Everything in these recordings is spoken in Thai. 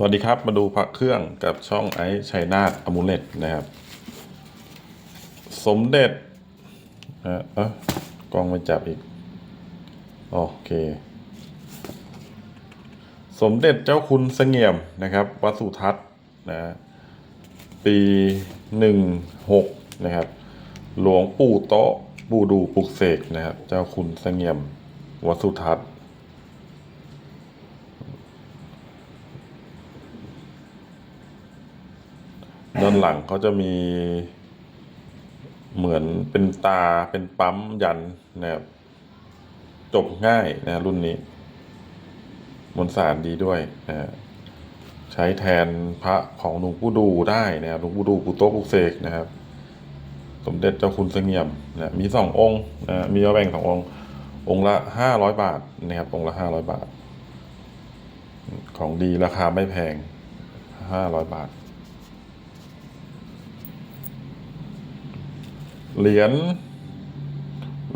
สวัสดีครับ มาดูพระเครื่องกับช่องไอซ์ชัยนาทอมูเลตนะครับ สมเด็จนะเออกล้องไม่จับอีก โอเค สมเด็จเจ้าคุณเสงี่ยมนะครับ วัสุทัศน์นะปีหนึ่งหกนะครับ หลวงปู่โต๊ะปู่ดูปลุกเสกนะครับ เจ้าคุณเสงี่ยมวัสุทัศน์ ด้านหลังเขาจะมีเหมือนเป็นตาเป็นปั๊มยันนะครับจบง่ายนะรุ่นนี้มวลสารดีด้วยนะฮะใช้แทนพระของหลวงปู่ดูได้นะครับหลวงปู่ดูปู่โต๊ะปุกเสกนะครับ สมเด็จเจ้าคุณเสงี่ยมนะมีสององค์นะมีเอาแบ่งสององค์ องค์ละห้าร้อยบาทนะครับ องค์ละห้าร้อยบาท ของดีราคาไม่แพงห้าร้อยบาท เหรียญ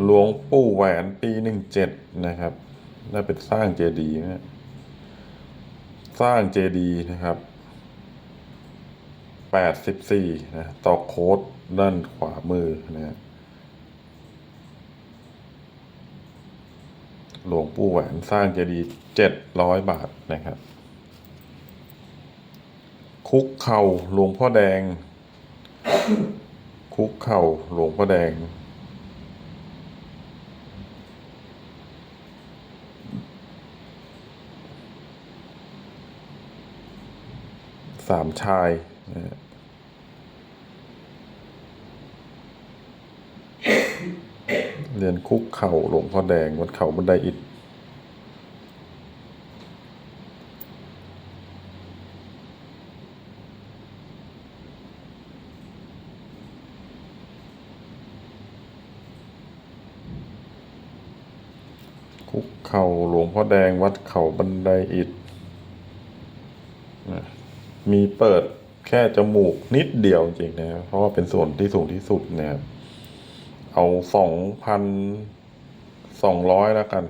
หลวงปู่แหวนปีหนึ่งเจ็ดนะครับน่าเป็นสร้างเจดีย์นะสร้างเจดีย์นะครับแปดสิบสี่นะต่อโค้ดด้านขวามือนะหลวงปู่แหวนสร้างเจดีย์เจ็ดร้อยบาทนะครับ คุกเข่าหลวงพ่อแดง คุกเข่าหลวงพ่อแดง สามชายนะเรียนคุกเข่าหลวงพ่อแดงวัดเขาบันไดอิฐ คุก เข่าหลวงพ่อแดงวัดเขาบันไดอิฐนะมีเปิดแค่จมูกนิดเดียวจริงนะเพราะว่าเป็นส่วนที่สูงที่สุดนะครับเอาสองพันสองร้อยแล้วกัน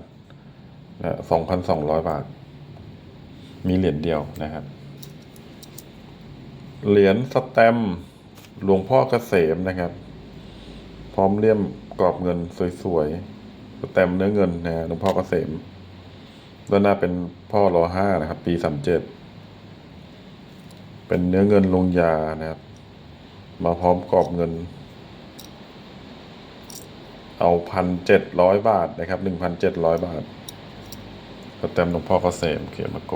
นะสองพันสองร้อยบาท มีเหรียญเดียวนะครับ เหรียญสแตมหลวงพ่อเกษมนะครับ พร้อมเลี่ยมกรอบเงินสวยๆ แตมเนื้อเงินนะหลวงพ่อเกษมด้านหน้าเป็นพ่อรอห้านะครับ ปีสามเจ็ดเป็นเนื้อเงินลงยานะครับ มาพร้อมกรอบเงิน เอาพันเจ็ดร้อยบาทนะครับหนึ่งพันเจ็ดร้อยบาทสแตมหลวงพ่อเกษมเขียนมาโก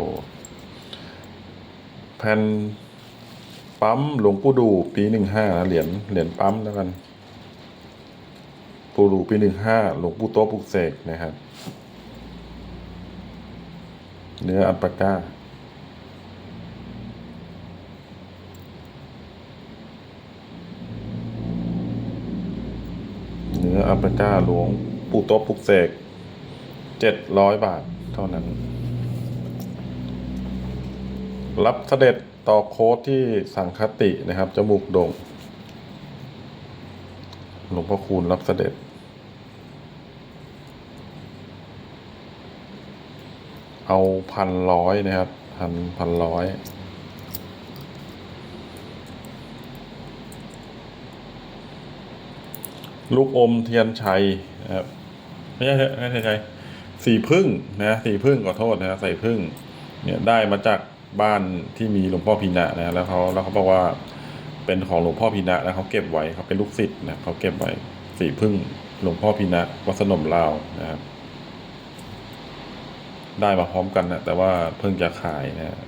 แผ่นปั๊มหลวงปู่ดู ปีหนึ่งห้าเหรียญเหรียญปั๊มแล้วกัน ปูรูปีหนึ่งห้าหลวงปู่โต๊ะปุกเสกนะครับ เนื้ออัลปาก้าเนื้ออัลปาก้าหลวงปู่โต๊ะปุกเสกเจ็ดร้อยบาทเท่านั้น รับเสด็จต่อโค้ดที่สังคตินะครับ จมูกโด่งหลวงพ่อคูณรับเสด็จ เอาพันร้อยนะครับพันพันร้อยลูกอมเทียนชัยนะครับไม่ใช่ไม่ใช่ใช่สีพึ่งนะสีพึ่งขอโทษนะใส่พึ่ง เนี่ยได้มาจากบ้านที่มีหลวงพ่อพีนะนะแล้วเขาแล้วเขาบอกว่าเป็นของหลวงพ่อพีนะแล้วเขาเก็บไว้เขาเป็นลูกศิษย์นะเขาเก็บไว้สีพึ่งหลวงพ่อพีนะวัดสนมลาวนะครับ ได้มาพร้อมกันนะแต่ว่าเพิ่งจะขายนะ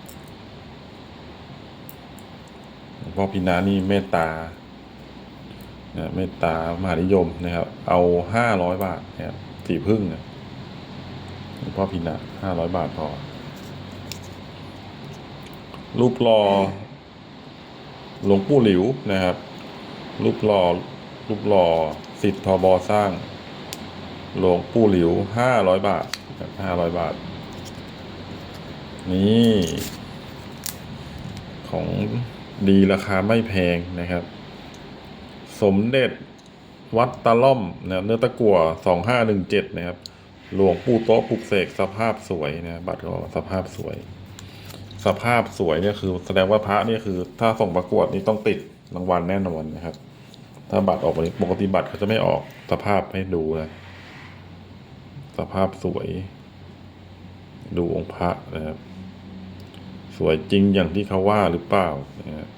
หลวงพ่อพีนะนี่เมตตานะเมตตามหานิยมนะครับ เอาห้าร้อยบาทนะครับสีพึ่งนะหลวงพ่อพีนะห้าร้อยบาทพอ รูปหล่อหลวงปู่หลิวนะครับ รูปหล่อรูปหล่อสิทธิ์ทบสร้าง หลวงปู่หลิวห้าร้อยบาทห้าร้อยบาท นี่ ของดีราคาไม่แพงนะครับ สมเด็จวัดตะล่อมนะเนื้อตะกั่วสองห้าหนึ่งเจ็ดนะครับ หลวงปู่โต๊ะปลุกเสกสภาพสวยนะบัตรก็สภาพสวย สภาพสวยเนี่ยคือ แสดงว่าพระเนี่ยคือ ถ้าส่งประกวดนี่ต้องติดรางวัลแน่นอนนะครับ ถ้าบัตรออกมาปกติบัตรเขาจะไม่ออกสภาพให้ดูนะสภาพสวย ดูองค์พระนะครับ สวยจริงอย่างที่เขาว่าหรือเปล่านะ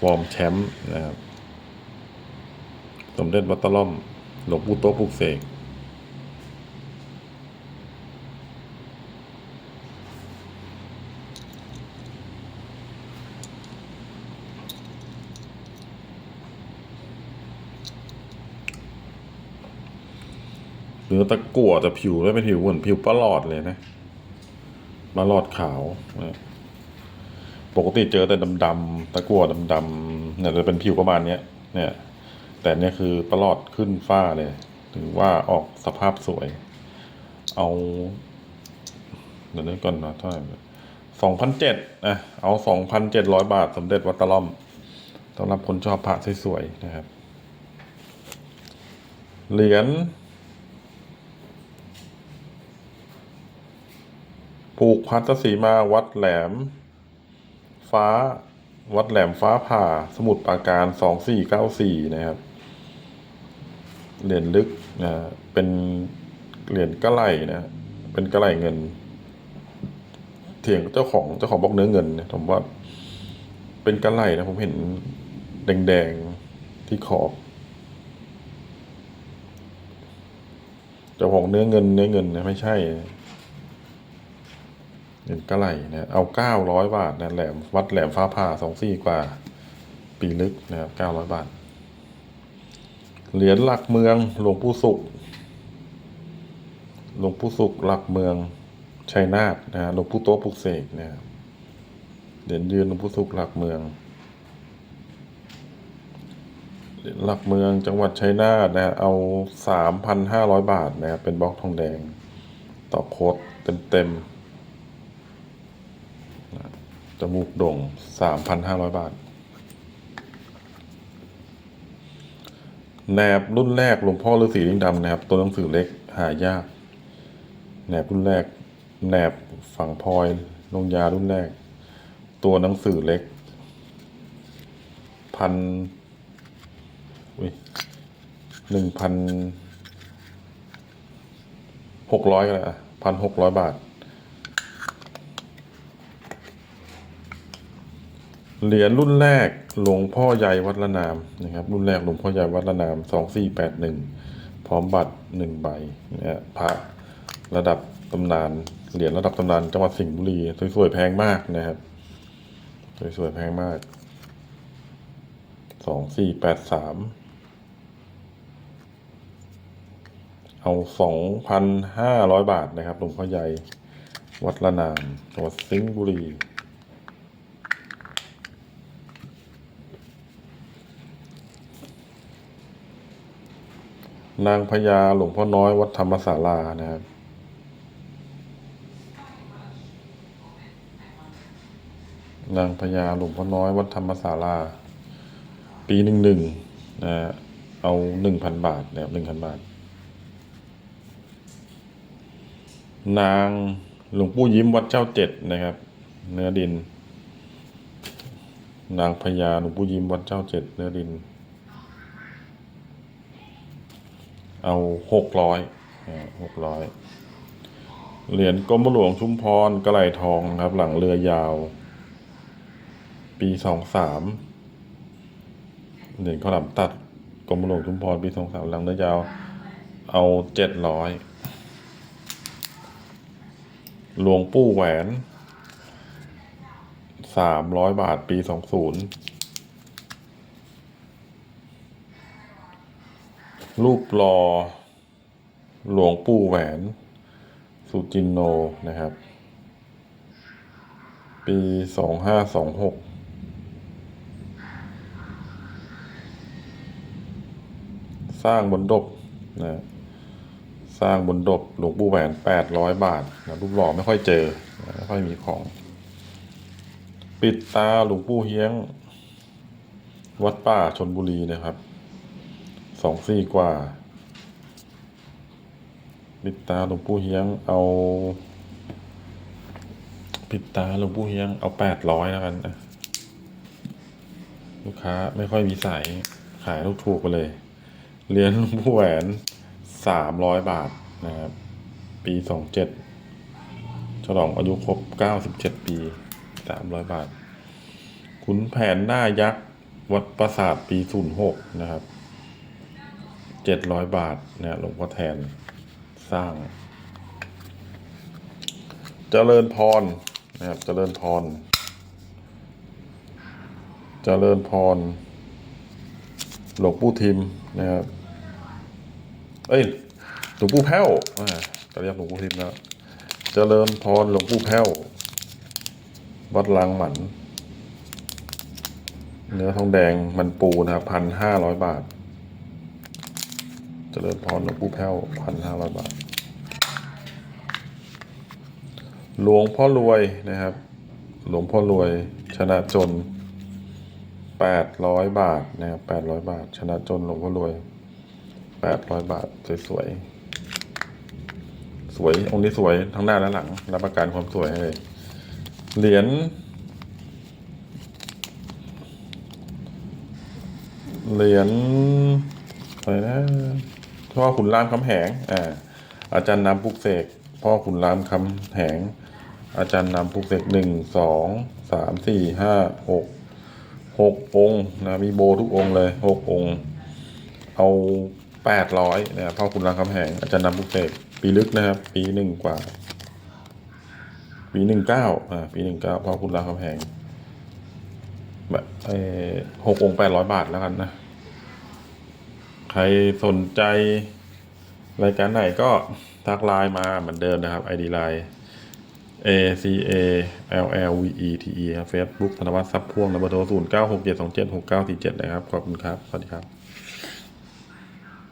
ฟอร์มแชมป์นะครับ สมเด็จวัดตะล่อม หลวงปู่โต๊ะปลุกเสกเนื้อตะกั่วแต่ผิวไม่เป็นผิวเหมือนผิวปลาหลอดเลยนะ ปลาลอดขาวนะปกติเจอแต่ดำๆตะกั่วดำๆเนี่ยจะเป็นผิวประมาณเนี้ยเนี่ย แต่เนี่ยคือปลาหลอดขึ้นฝ้าเลยถึงว่าออกสภาพสวย เอาเดี๋ยวนึกก่อนนะเท่าไหร่สองพันเจ็ดนะเอาสองพันเจ็ดร้อยบาทสมเด็จวัดตะล่อมสำหรับคนชอบพระสวยๆนะครับ เหรียญ ผูกพัทสีมาวัดแหลม ฟ้า วัดแหลมฟ้าผ่า สมุดปราการสองสี่เก้าสี่นะครับ เหรียญลึกนะเป็นเหรียญกระไหลนะ เป็นกระไหลเงิน เถียงเจ้าของเจ้าของบอกเนื้อเงินเนี่ยผมว่า เป็นกระไหลนะผมเห็นแดงๆที่ขอบเจ้าของเนื้อเงินเนื้อเงินนะไม่ใช่ เงินกระไหลนะเอาเก้าร้อยบาทนะแหลมวัดแหลมฟ้าผ่าสองสี่กว่า ปีลึกนะครับเก้าร้อยบาท เหรียญหลักเมืองหลวงปู่สุขหลวงปู่สุขหลักเมืองชัยนาทนะหลวงปู่โตปุกเสกนะเหรียญยืนหลวงปู่สุขหลักเมืองเหรียญหลักเมืองจังหวัดชัยนาทนะเอาสามพันห้าร้อยบาทนะครับเป็นบล็อกทองแดง ต่อโคดเต็มเต็มๆ มูกโด่งสามพันห้าร้อยบาท แหนบรุ่นแรกหลวงพ่อฤาษีลิงดำนะครับ ตัวหนังสือเล็กหายาก แหนบรุ่นแรก แหนบฝั่งพลอยลงยารุ่นแรก ตัวหนังสือเล็ก พันหนึ่งพันหกร้อยก็แล้วพันหกร้อยบาท เหรียญรุ่นแรกหลวงพ่อใหญ่วัดละนามนะครับ รุ่นแรกหลวงพ่อใหญ่วัดละนามสองสี่แปดหนึ่งพร้อมบัตรหนึ่งใบเนี่ยพระระดับตำนานเหรียญระดับตำนานจังหวัดสิงห์บุรีสวยๆแพงมากนะครับสวยๆแพงมากสองสี่แปดสามเอาสองพันห้าร้อยบาทนะครับหลวงพ่อใหญ่วัดละนามจังหวัดสิงห์บุรี นางพญาหลวงพ่อน้อยวัดธรรมศาลานะครับ นางพญาหลวงพ่อน้อยวัดธรรมศาลา ปีหนึ่งหนึ่งนะเอาหนึ่งพันบาทนะครับหนึ่งพันบาท นางหลวงปู่ยิ้มวัดเจ้าเจ็ดนะครับ เนื้อดิน นางพญาหลวงปู่ยิ้มวัดเจ้าเจ็ดเนื้อดิน เอาหกร้อยหกร้อยเหรียญกรมหลวงชุมพรกระไหลทองครับ หลังเรือยาว ปีสองสามเหรียญข้าวหลามตัดกรมหลวงชุมพรปีสองสามหลังเรือยาว เอาเจ็ดร้อยหลวงปู่แหวนสามร้อยบาทปีสองศูนย์ รูปรอหลวงปู่แหวน สุจินโนนะครับ ปีสองห้าสองหกสร้างบนดบนะสร้างบนดบหลวงปู่แหวนแปดร้อยบาทนะรูปหล่อไม่ค่อยเจอไม่ค่อยมีของ ปิดตาหลวงปู่เฮียง วัดป่าชนบุรีนะครับ สองสี่กว่าปิดตาหลวงปู่เฮียงเอาปิดตาหลวงปู่เฮียงเอาแปดร้อยแล้วกันนะลูกค้าไม่ค่อยมีสายขายลูกถูกๆไปเลยเหรียญหลวงปู่แหวนสามร้อยบาทนะครับ ปีสองเจ็ดฉลองอายุครบเก้าสิบเจ็ดปีสามร้อยบาทขุนแผนหน้ายักษ์ วัดปราสาทปีศูนย์หกนะครับ เจ็ดร้อยบาทเนะหลวงพ่อแทนสร้าง เจริญพรนะครับเจริญพร เจริญพร หลวงปู่ทิมนะครับ เอ้ยหลวงปู่แพ้วอ่าจะเรียกหลวงปู่ทิมแล้ว เจริญพรหลวงปู่แพ้ว วัดลางหมัน เนื้อทองแดงมันปูนะครับพันห้าร้อยบาท เจริญพรหลวงปู่แพ้วพันห้าร้อยบาท หลวงพ่อรวยนะครับ หลวงพ่อรวย ชนะจนแปดร้อยบาทนะครับแปดร้อยบาท ชนะจนหลวงพ่อรวยแปดร้อยบาท สวยๆสวย องค์นี้สวยทั้งหน้าและหลัง รับประกันความสวยให้เลย เหรียญเหรียญอะไรนะ พ่อขุนรามคำแหงอ่าอาจารย์นำปุกเสกพ่อขุนรามคำแหง อาจารย์นำปุกเสกหนึ่งสองสามสี่ห้าหกหกองนะมีโบทุกองเลยหกองเอาแปดร้อยนะครับพ่อขุนรามคำแหง อาจารย์นำปุกเสกปีลึกนะครับ ปีหนึ่งกว่า ปีหนึ่งเก้าอ่าปีหนึ่งเก้าพ่อขุนรามคำแหงแบบเออหกองแปดร้อยบาทแล้วกันนะ ใครสนใจ รายการไหนก็ทักไลน์มาเหมือนเดิมนะครับ ID ไลน์ A C A L L V E T E ครับ Facebook ธนวัฒน์ซับพ่วงนะเบอร์โทรศูนย์เก้าหกเจ็ดสองเจ็ดหกเก้าสี่เจ็ดนะครับ ขอบคุณครับ สวัสดีครับ